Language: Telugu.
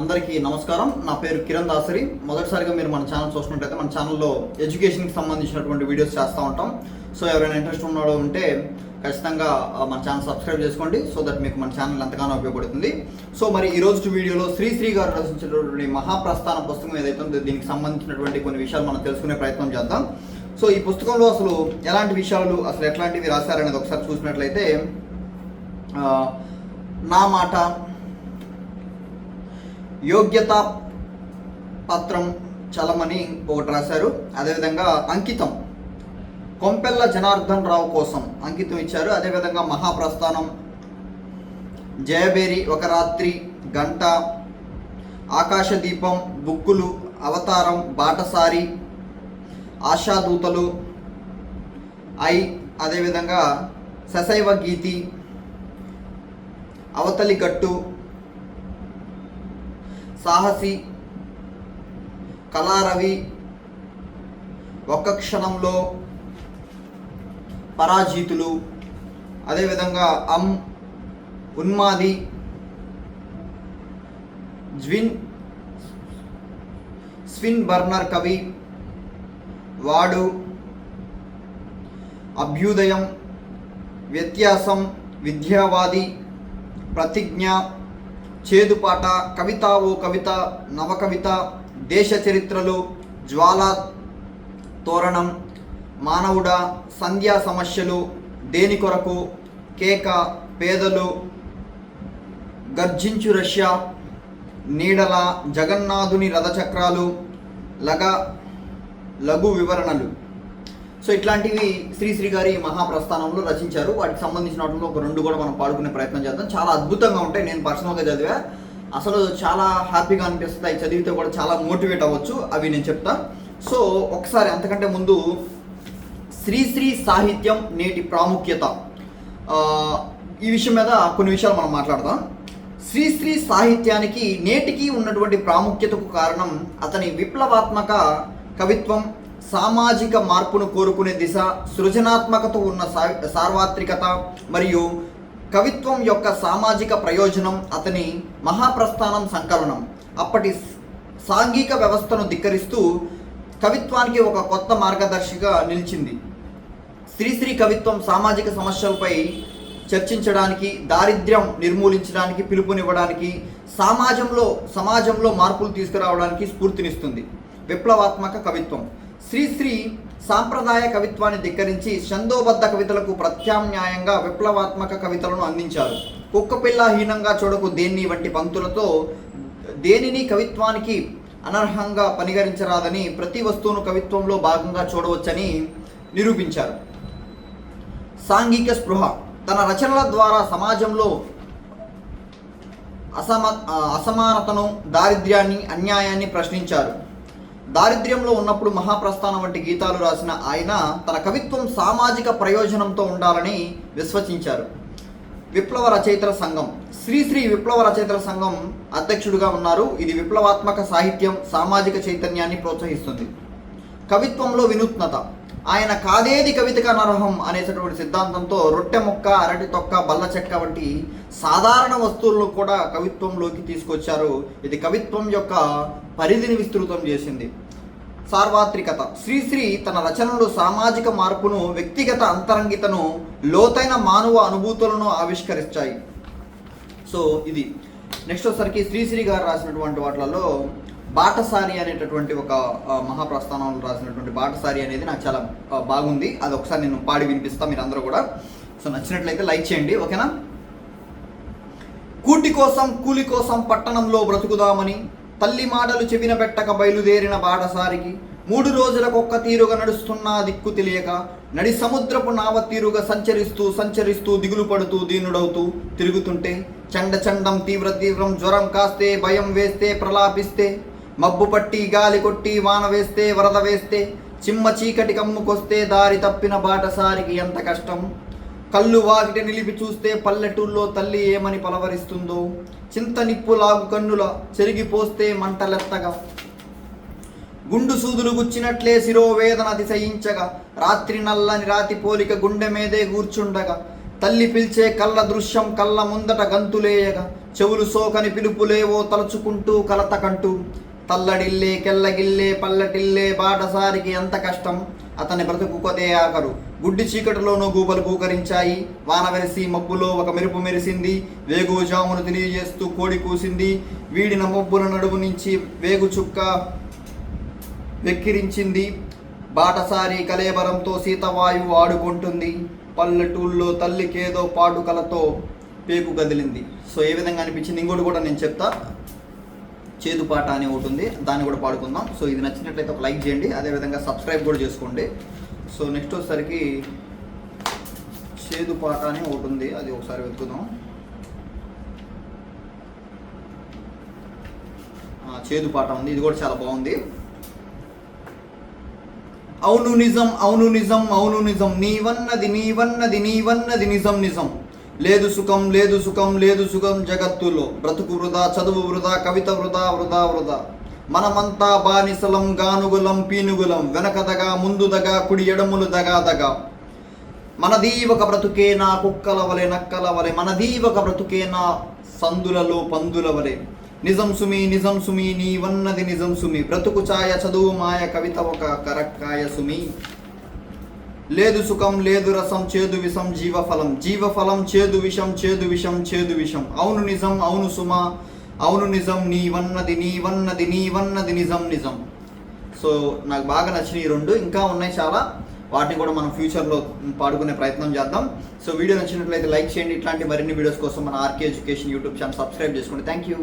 అందరికీ నమస్కారం. నా పేరు కిరణ్ దాసరి. మొదటిసారిగా మీరు మన ఛానల్ చూసినట్టయితే మన ఛానల్లో ఎడ్యుకేషన్కి సంబంధించినటువంటి వీడియోస్ చేస్తూ ఉంటాం. సో ఎవరైనా ఇంట్రెస్ట్ ఉన్నాడో ఉంటే ఖచ్చితంగా మన ఛానల్ సబ్స్క్రైబ్ చేసుకోండి. సో దట్ మీకు మన ఛానల్ ఎంతగానో ఉపయోగపడుతుంది. సో మరి ఈ రోజు వీడియోలో శ్రీశ్రీ గారు రచించినటువంటి మహాప్రస్థాన పుస్తకం ఏదైతే ఉందో దీనికి సంబంధించినటువంటి కొన్ని విషయాలు మనం తెలుసుకునే ప్రయత్నం చేద్దాం. సో ఈ పుస్తకంలో అసలు ఎలాంటి విషయాలు అసలు ఎట్లాంటివి రాశారనేది ఒకసారి చూసినట్లయితే నా మాట యోగ్యత పత్రం చలమని ఒకటి రాశారు. అదేవిధంగా అంకితం. కొంపెల్ల జనార్దన్ రావు కోసం అంకితం ఇచ్చారు. అదేవిధంగా మహాప్రస్థానం జయబేరి ఒక రాత్రి గంట ఆకాశదీపం బుక్కులు అవతారం బాటసారి ఆశాదూతలు ఐ అదేవిధంగా సశైవ గీతి అవతలి గట్టు సాహసి కళారవి ఒక్క క్షణంలో పరాజితులు అదేవిధంగా అమ్ ఉన్మాది జ్విన్ స్విన్ బర్నర్ కవి వాడు అభ్యుదయం వ్యత్యాసం విద్యావాది ప్రతిజ్ఞ చేదుపాట కవిత ఓ కవిత నవకవిత దేశ చరిత్రలు జ్వాలా తోరణం మానవుడ సంధ్యా సమస్యలు దేని కొరకు కేక పేదలు గర్జించు రష్యా నీడల జగన్నాథుని రథచక్రాలు లగ లఘు వివరణలు. సో ఇట్లాంటివి శ్రీశ్రీ గారి మహాప్రస్థానంలో రచించారు. వాటికి సంబంధించినటువంటి ఒక రెండు కూడా మనం పాడుకునే ప్రయత్నం చేద్దాం. చాలా అద్భుతంగా ఉంటాయి. నేను పర్సనల్గా చదివా. అసలు చాలా హ్యాపీగా అనిపిస్తాయి చదివితే కూడా చాలా మోటివేట్ అవ్వచ్చు. అవి నేను చెప్తా. సో ఒకసారి అంతకంటే ముందు శ్రీశ్రీ సాహిత్యం నేటి ప్రాముఖ్యత. ఈ విషయం మీద కొన్ని విషయాలు మనం మాట్లాడదాం. శ్రీశ్రీ సాహిత్యానికి నేటికి ఉన్నటువంటి ప్రాముఖ్యతకు కారణం అతని విప్లవాత్మక కవిత్వం సామాజిక మార్పును కోరుకునే దిశ సృజనాత్మకత ఉన్న సా- సార్వత్రికత మరియు కవిత్వం యొక్క సామాజిక ప్రయోజనం అతని మహాప్రస్థానం సంకలనం. అప్పటి సాంఘిక వ్యవస్థను ధిక్కరిస్తూ కవిత్వానికి ఒక కొత్త మార్గదర్శిగా నిలిచింది. శ్రీశ్రీ కవిత్వం సామాజిక సమస్యలపై చర్చించడానికి దారిద్ర్యం నిర్మూలించడానికి పిలుపునివ్వడానికి సమాజంలో సమాజంలో మార్పులు తీసుకురావడానికి స్ఫూర్తినిస్తుంది. విప్లవాత్మక కవిత్వం. శ్రీశ్రీ సాంప్రదాయ కవిత్వాన్ని ధిక్కరించి ఛందోబద్ధ కవితలకు ప్రత్యామ్నాయంగా విప్లవాత్మక కవితలను అందించారు. కుక్కపిల్ల హీనంగా చూడకు దేన్ని వంటి పంక్తులతో దేనిని కవిత్వానికి అనర్హంగా పరిగణించరాదని ప్రతి వస్తువును కవిత్వంలో భాగంగా చూడవచ్చని నిరూపించారు. సాంఘిక స్పృహ తన రచనల ద్వారా సమాజంలో అసమ అసమానతను దారిద్ర్యాన్ని అన్యాయాన్ని ప్రశ్నించారు. దారిద్ర్యంలో ఉన్నప్పుడు మహాప్రస్థానం వంటి గీతాలు రాసిన ఆయన తన కవిత్వం సామాజిక ప్రయోజనంతో ఉండాలని విశ్వసించారు. విప్లవ రచయితల సంఘం. శ్రీశ్రీ విప్లవ రచయితల సంఘం అధ్యక్షుడిగా ఉన్నారు. ఇది విప్లవాత్మక సాహిత్యం సామాజిక చైతన్యాన్ని ప్రోత్సహిస్తుంది. కవిత్వంలో వినూత్నత. ఆయన కాదేది కవితగా నరహం అనేటటువంటి సిద్ధాంతంతో రొట్టె మొక్క అరటి తొక్క బల్ల చెక్క వంటి సాధారణ వస్తువులను కూడా కవిత్వంలోకి తీసుకొచ్చారు. ఇది కవిత్వం యొక్క పరిధిని విస్తృతం చేసింది. సార్వత్రికత. శ్రీశ్రీ తన రచనలు సామాజిక మార్పును వ్యక్తిగత అంతరంగితను లోతైన మానవ అనుభూతులను ఆవిష్కరించాయి సో ఇది. నెక్స్ట్ వచ్చేసరికి శ్రీశ్రీ గారు రాసినటువంటి వాటిలలో బాటసారి అనేటటువంటి ఒక మహాప్రస్థానంలో రాసినటువంటి బాటసారి అనేది నాకు చాలా బాగుంది. అది ఒకసారి నేను పాడి వినిపిస్తాను మీరు అందరూ కూడా. సో నచ్చినట్లయితే లైక్ చేయండి ఓకేనా? కూటి కోసం కూలి కోసం పట్టణంలో బ్రతుకుదామని తల్లి మాటలు చెవిన పెట్టక బయలుదేరిన బాటసారికి మూడు రోజులకొక్క తీరుగా నడుస్తున్నా దిక్కు తెలియక నడి సముద్రపు నావ తీరుగా సంచరిస్తూ సంచరిస్తూ దిగులు పడుతూ దీనుడవుతూ తిరుగుతుంటే చండ చండం తీవ్ర తీవ్రం జ్వరం కాస్తే భయం వేస్తే ప్రలాపిస్తే మబ్బు పట్టి గాలి కొట్టి వాన వేస్తే వరద వేస్తే చిమ్మ చీకటి కమ్ముకొస్తే దారి తప్పిన బాటసారికి ఎంత కష్టం? కళ్ళు వాకిట నిలిపి చూస్తే పల్లెటూళ్ళలో తల్లి ఏమని పలవరిస్తుందో? చింత నిప్పులాగు కన్నుల చెరిగిపోస్తే మంటలెత్తగా. గుండు సూదులు గుచ్చినట్లే శిరోవేదన అతిశయించగా. రాత్రి నల్లని రాతి పోలిక గుండె మీదే కూర్చుండగా తల్లి పిలిచే కళ్ళ దృశ్యం కళ్ళ ముందట గంతులేయగా. చెవులు సోకని పిలుపులేవో తలుచుకుంటూ కలతకంటూ తల్లడిల్లే కెల్లగిల్లే పల్లటిల్లే బాటసారికి ఎంత కష్టం? అతని బ్రతుకు కొదే ఆకరు గుడ్డి చీకటిలోనూ గూబలు పూకరించాయి వాన వెలిసి మబ్బులో ఒక మెరుపు మెరిసింది. వేగుజామును తెలియజేస్తూ కోడి కూసింది. వీడిన మబ్బుల నడుము నుంచి వేగు చుక్క వెక్కిరించింది. బాటసారి కలేబరంతో సీతవాయువు ఆడుకుంటుంది. పల్లెటూళ్ళలో తల్లికేదో పాటుకలతో పేకు కదిలింది. సో ఏ విధంగా అనిపించింది? ఇంకోటి కూడా నేను చెప్తా. చేదు పాట అని ఒకటి ఉంది. దాన్ని కూడా పాడుకుందాం. సో ఇది నచ్చినట్లయితే ఒక లైక్ చేయండి. అదేవిధంగా సబ్స్క్రైబ్ కూడా చేసుకోండి. సో నెక్స్ట్ వచ్చేసరికి చేదు పాట అని ఒకటి ఉంది. అది ఒకసారి వెతుకుదాం. చేదు పాట ఉంది. ఇది కూడా చాలా బాగుంది. అవును నిజం అవును నిజం అవును నిజం. నీవన్నది నీవన్నది నీవన్నది నిజం నిజం. లేదు సుఖం లేదు సుఖం లేదు సుఖం జగత్తులో. బ్రతుకు వృధా చదువు వృధా కవిత వృధా వృధా వృధా. మనమంతా బానిసలం గానుగులం పీనుగులం వెనకదగా ముందుదగా కుడి ఎడములు దగా దగా. మనదీ ఒక బ్రతుకే నా కుక్కల వలె నక్కల వలె మనదీ ఒక బ్రతుకే నా సందులలో పందుల వలె. నిజం సుమి నిజం సుమి నీవన్నది నిజం సుమి. బ్రతుకు ఛాయ చదువు మాయ కవిత ఒక కరక్కాయ సుమి. లేదు సుఖం లేదు రసం చేదు విషం జీవఫలం. జీవఫలం చేదు విషం చేదు విషం చేదు విషం. అవును నిజం అవును సుమ. అవును నిజం నీవన్నది నీవన్నది నీవన్నది నిజం నిజం. సో నాకు బాగా నచ్చిన ఈ రెండు. ఇంకా ఉన్నాయి చాలా. వాటిని కూడా మనం ఫ్యూచర్లో పాడుకునే ప్రయత్నం చేద్దాం. సో వీడియో నచ్చినట్లయితే లైక్ చేయండి. ఇట్లాంటి మరిన్ని వీడియోస్ కోసం మన RK education YouTube channel subscribe చేసుకోండి. Thank you